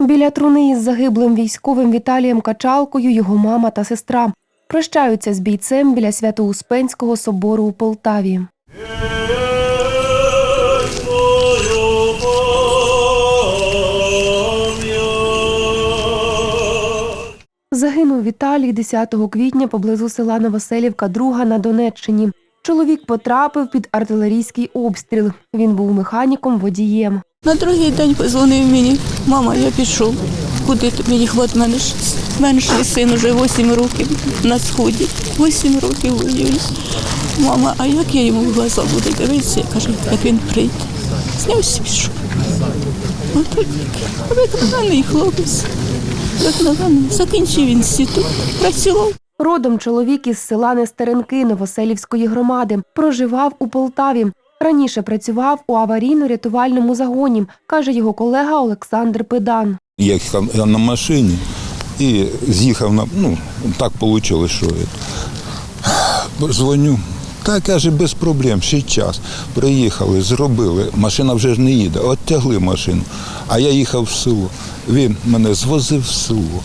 Біля труни із загиблим військовим Віталієм Качалкою його мама та сестра прощаються з бійцем біля Свято-Успенського собору у Полтаві. Загинув Віталій 10 квітня поблизу села Новоселівка, друга на Донеччині. Чоловік потрапив під артилерійський обстріл. Він був механіком водієм. На другий день позвонив мені, мама, я пішов. Куди мені хват мене ж менший син уже 8 років на сході. 8 років воює. Мама, а як я йому в глаза буду дивитися? Я кажу, як він прийде. Знявся пішов. Виконаний хлопець. Виконаний. Закінчив інститут, працював. Родом чоловік із села Нестеренки Новоселівської громади проживав у Полтаві. Раніше працював у аварійно-рятувальному загоні, каже його колега Олександр Педан. Я їхав на машині і з'їхав на. Ну, так вийшло, що я. Дзвоню. Та каже, без проблем, ще час. Приїхали, зробили. Машина вже ж не їде, оттягли машину. А я їхав в село. Він мене звозив в село.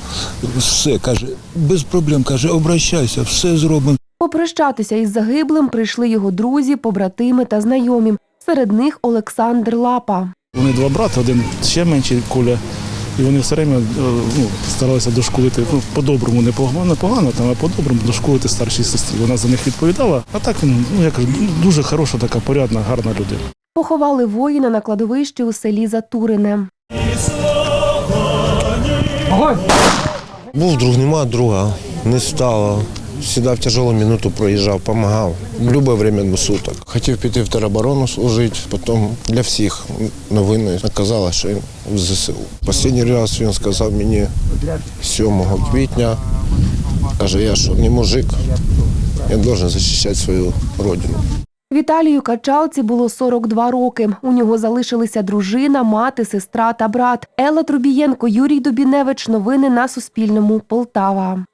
Все, каже, без проблем, каже, обращайся, все зробимо. Попрощатися із загиблим прийшли його друзі, побратими та знайомі. Серед них Олександр Лапа. Вони два брати, один ще менший Коля. І вони все время е, ну, старалися дошколити, ну, по-доброму, не погано, не погано, там, а по-доброму дошколити старшій сестрі. Вона за них відповідала. А так він, ну я кажу, ну, дуже хороша, така порядна, гарна людина. Поховали воїна на кладовищі у селі Затурине. Був друг, нема друга, не стало. Всегда в тяжелу минуту проїжджав, допомагав. В будь-яке время суток. Хотів піти в тероборону служити, потім для всіх новини оказалось, що він в ЗСУ. Останній раз він сказав мені 7 квітня, каже, я що, не мужик, я должен захищати свою родину. Віталію Качалці було 42 роки. У нього залишилися дружина, мати, сестра та брат. Елла Трубієнко, Юрій Дубіневич. Новини на Суспільному. Полтава.